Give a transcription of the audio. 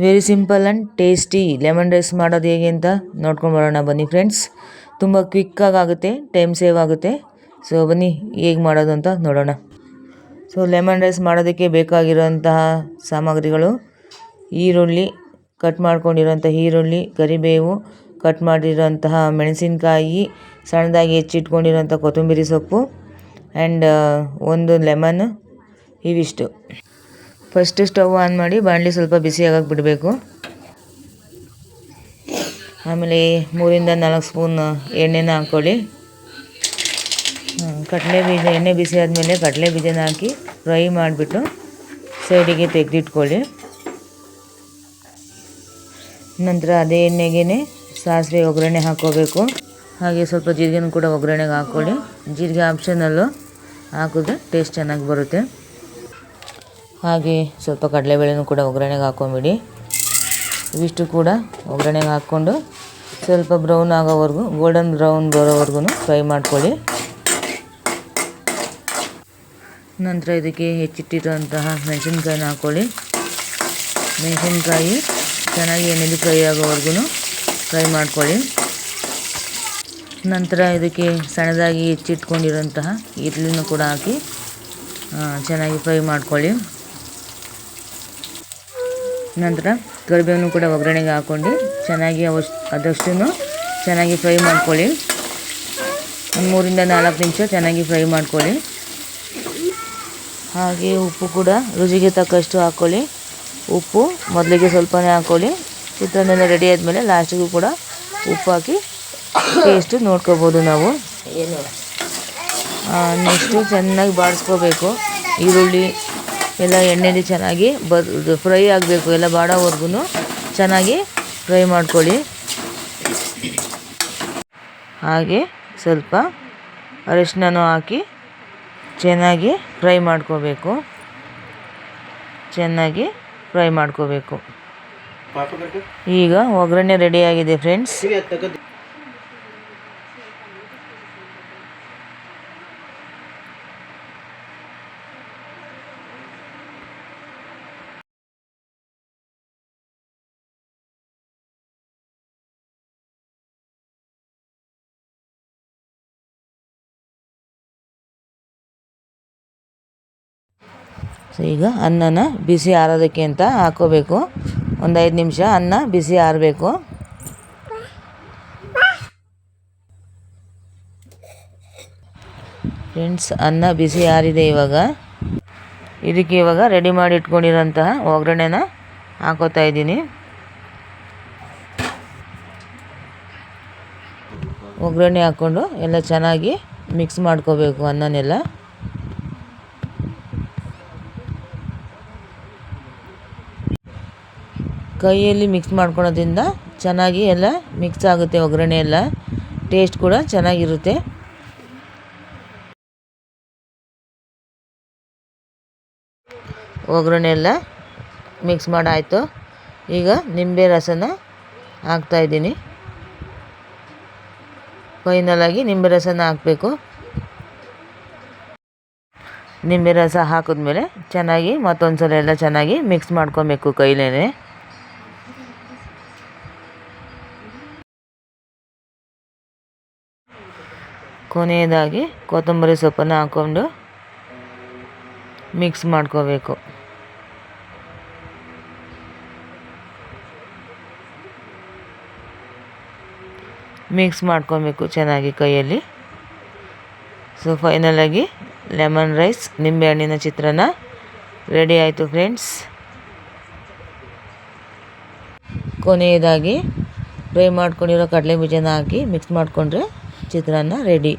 Very simple and tasty lemon rice ಮಾಡೋದು ಹೇಗೆ ಅಂತ ನೋಡ್ಕೊಂಡು ಬರೋಣ. ಬನ್ನಿ ಫ್ರೆಂಡ್ಸ್ ತುಂಬ ಕ್ವಿಕ್ಕಾಗಿ ಆಗುತ್ತೆ ಟೈಮ್ ಸೇವ್ ಆಗುತ್ತೆ. ಸೊ ಬನ್ನಿ, ಹೇಗೆ ಮಾಡೋದು ಅಂತ ನೋಡೋಣ. ಸೊ ಲೆಮನ್ ರೈಸ್ ಮಾಡೋದಕ್ಕೆ ಬೇಕಾಗಿರುವಂತಹ ಸಾಮಗ್ರಿಗಳು ಈರುಳ್ಳಿ ಕಟ್ ಮಾಡ್ಕೊಂಡಿರೋಂಥ ಈರುಳ್ಳಿ, ಕರಿಬೇವು ಕಟ್ ಮಾಡಿರೋಂತಹ ಮೆಣಸಿನಕಾಯಿ, ಸಣ್ಣದಾಗಿ ಹೆಚ್ಚಿಟ್ಕೊಂಡಿರೋಂಥ ಕೊತ್ತಂಬರಿ ಸೊಪ್ಪು ಆ್ಯಂಡ್ ಒಂದು ಲೆಮನ್ ಇವಿಷ್ಟು. ಫಸ್ಟ್ ಸ್ಟವ್ ಆನ್ ಮಾಡಿ ಬಾಣಲಿ ಸ್ವಲ್ಪ ಬಿಸಿ ಆಗಕ್ಕೆ ಬಿಡಬೇಕು. ಆಮೇಲೆ ಮೂರಿಂದ ನಾಲ್ಕು ಸ್ಪೂನ್ ಎಣ್ಣೆನ ಹಾಕ್ಕೊಳ್ಳಿ. ಕಡಲೆ ಬೀಜ, ಎಣ್ಣೆ ಬಿಸಿ ಆದಮೇಲೆ ಕಡಲೆ ಬೀಜನ ಹಾಕಿ ಫ್ರೈ ಮಾಡಿಬಿಟ್ಟು ಸೈಡಿಗೆ ತೆಗೆದಿಟ್ಕೊಳ್ಳಿ. ನಂತರ ಅದೇ ಎಣ್ಣೆಗೆ ಸಾಸಿವೆ ಒಗ್ಗರಣೆ ಹಾಕ್ಕೋಬೇಕು. ಹಾಗೆ ಸ್ವಲ್ಪ ಜೀರಿಗೆನೂ ಕೂಡ ಒಗ್ಗರಣೆಗೆ ಹಾಕ್ಕೊಳ್ಳಿ. ಜೀರಿಗೆ ಆಪ್ಷನಲ್ಲು ಹಾಕಿದ್ರೆ ಟೇಸ್ಟ್ ಚೆನ್ನಾಗಿ ಬರುತ್ತೆ. ಹಾಗೆ ಸ್ವಲ್ಪ ಕಡಲೆಬೇಳೆನೂ ಕೂಡ ಒಗ್ಗರಣೆಗೆ ಹಾಕ್ಕೊಂಬಿಡಿ ಇವಿಷ್ಟು ಕೂಡ ಒಗ್ಗರಣೆಗೆ ಹಾಕ್ಕೊಂಡು ಸ್ವಲ್ಪ ಬ್ರೌನ್ ಆಗೋವರೆಗೂ ಗೋಲ್ಡನ್ ಬ್ರೌನ್ ಬರೋವರೆಗೂ ಫ್ರೈ ಮಾಡ್ಕೊಳ್ಳಿ. ನಂತರ ಇದಕ್ಕೆ ಹೆಚ್ಚಿಟ್ಟಿರುವಂತಹ ಮೆಣಸಿನ್ಕಾಯಿನ ಹಾಕ್ಕೊಳ್ಳಿ ಮೆಣಸಿನ್ಕಾಯಿ ಚೆನ್ನಾಗಿ ಎಣ್ಣೆಲಿ ಫ್ರೈ ಆಗೋವರೆಗೂ ಫ್ರೈ ಮಾಡ್ಕೊಳ್ಳಿ. ನಂತರ ಇದಕ್ಕೆ ಸಣ್ಣದಾಗಿ ಹೆಚ್ಚಿಟ್ಕೊಂಡಿರೋಂತಹ ಈರುಳ್ಳಿನೂ ಕೂಡ ಹಾಕಿ ಚೆನ್ನಾಗಿ ಫ್ರೈ ಮಾಡ್ಕೊಳ್ಳಿ. ನಂತರ ಕರಿಬೇವನ್ನು ಕೂಡ ಒಗ್ಗರಣೆಗೆ ಹಾಕ್ಕೊಂಡು ಚೆನ್ನಾಗಿ ಅವಷ್ಟು ಅದಷ್ಟು ಚೆನ್ನಾಗಿ ಫ್ರೈ ಮಾಡ್ಕೊಳ್ಳಿ. ಒಂದು ಮೂರಿಂದ ನಾಲ್ಕು ನಿಮಿಷ ಚೆನ್ನಾಗಿ ಫ್ರೈ ಮಾಡ್ಕೊಳ್ಳಿ. ಹಾಗೆ ಉಪ್ಪು ಕೂಡ ರುಚಿಗೆ ತಕ್ಕಷ್ಟು ಹಾಕ್ಕೊಳ್ಳಿ ಉಪ್ಪು ಮೊದಲಿಗೆ ಸ್ವಲ್ಪನೇ ಹಾಕ್ಕೊಳ್ಳಿ ಚಿತ್ರಾನ್ನ ರೆಡಿ ಆದಮೇಲೆ ಲಾಸ್ಟಿಗೂ ಕೂಡ ಉಪ್ಪು ಹಾಕಿ ಟೇಸ್ಟು ನೋಡ್ಕೋಬೋದು ನಾವು. ನೆಕ್ಸ್ಟು ಚೆನ್ನಾಗಿ ಬಾಡಿಸ್ಕೋಬೇಕು ಈರುಳ್ಳಿ ಎಲ್ಲ ಎಣ್ಣೆಲಿ ಚೆನ್ನಾಗಿ ಬದು ಫ್ರೈ ಆಗಬೇಕು ಎಲ್ಲ ಬಾಡೋವರೆಗೂ ಚೆನ್ನಾಗಿ ಫ್ರೈ ಮಾಡ್ಕೊಳ್ಳಿ. ಹಾಗೆ ಸ್ವಲ್ಪ ಅರಿಶಿನೂ ಹಾಕಿ ಚೆನ್ನಾಗಿ ಫ್ರೈ ಮಾಡ್ಕೋಬೇಕು. ಚೆನ್ನಾಗಿ ಫ್ರೈ ಮಾಡ್ಕೋಬೇಕು. ಈಗ ಒಗ್ಗರಣೆ ರೆಡಿಯಾಗಿದೆ ಫ್ರೆಂಡ್ಸ್. ಸೊ ಈಗ ಅನ್ನನ ಬಿಸಿ ಆರೋದಕ್ಕೆ ಅಂತ ಹಾಕೋಬೇಕು. ಒಂದು ಐದು ನಿಮಿಷ ಅನ್ನ ಬಿಸಿ ಆರಬೇಕು. ಫ್ರೆಂಡ್ಸ್ ಅನ್ನ ಬಿಸಿ ಆರಿದೆ ಇವಾಗ. ಇದಕ್ಕೆ ಇವಾಗ ರೆಡಿ ಮಾಡಿ ಇಟ್ಕೊಂಡಿರೋಂತಹ ಒಗ್ಗರಣೆನ ಹಾಕೋತಾ ಇದ್ದೀನಿ. ಒಗ್ಗರಣೆ ಹಾಕ್ಕೊಂಡು ಎಲ್ಲ ಚೆನ್ನಾಗಿ ಮಿಕ್ಸ್ ಮಾಡ್ಕೋಬೇಕು ಅನ್ನನೆಲ್ಲ. ಕೈಯಲ್ಲಿ ಮಿಕ್ಸ್ ಮಾಡ್ಕೊಳೋದ್ರಿಂದ ಚೆನ್ನಾಗಿ ಎಲ್ಲ ಮಿಕ್ಸ್ ಆಗುತ್ತೆ ಒಗ್ಗರಣೆ ಎಲ್ಲ. ಟೇಸ್ಟ್ ಕೂಡ ಚೆನ್ನಾಗಿರುತ್ತೆ. ಒಗ್ಗರಣೆ ಎಲ್ಲ ಮಿಕ್ಸ್ ಮಾಡಾಯಿತು. ಈಗ ನಿಂಬೆ ರಸನ ಹಾಕ್ತಾಯಿದ್ದೀನಿ ಫೈನಲಾಗಿ ನಿಂಬೆ ರಸನ ಹಾಕಬೇಕು. ನಿಂಬೆ ರಸ ಹಾಕಿದ್ಮೇಲೆ ಚೆನ್ನಾಗಿ ಮತ್ತೊಂದು ಸಲ ಎಲ್ಲ ಚೆನ್ನಾಗಿ ಮಿಕ್ಸ್ ಮಾಡ್ಕೊಬೇಕು ಕೈಲೇ ಕೊನೆಯದಾಗಿ ಕೊತ್ತಂಬರಿ ಸೊಪ್ಪನ್ನು ಹಾಕ್ಕೊಂಡು ಮಿಕ್ಸ್ ಮಾಡ್ಕೋಬೇಕು. ಮಿಕ್ಸ್ ಮಾಡ್ಕೊಬೇಕು ಚೆನ್ನಾಗಿ ಕೈಯಲ್ಲಿ. ಸೊ ಫೈನಲಾಗಿ ಲೆಮನ್ ರೈಸ್ ನಿಂಬೆಹಣ್ಣಿನ ಚಿತ್ರಾನ್ನ ರೆಡಿ ಆಯಿತು ಫ್ರೆಂಡ್ಸ್ ಕೊನೆಯದಾಗಿ ಫ್ರೈ ಮಾಡ್ಕೊಂಡಿರೋ ಕಡಲೆ ಬೀಜನ ಹಾಕಿ ಮಿಕ್ಸ್ ಮಾಡಿಕೊಂಡ್ರೆ ಚಿತ್ರಾನ್ನ ರೆಡಿ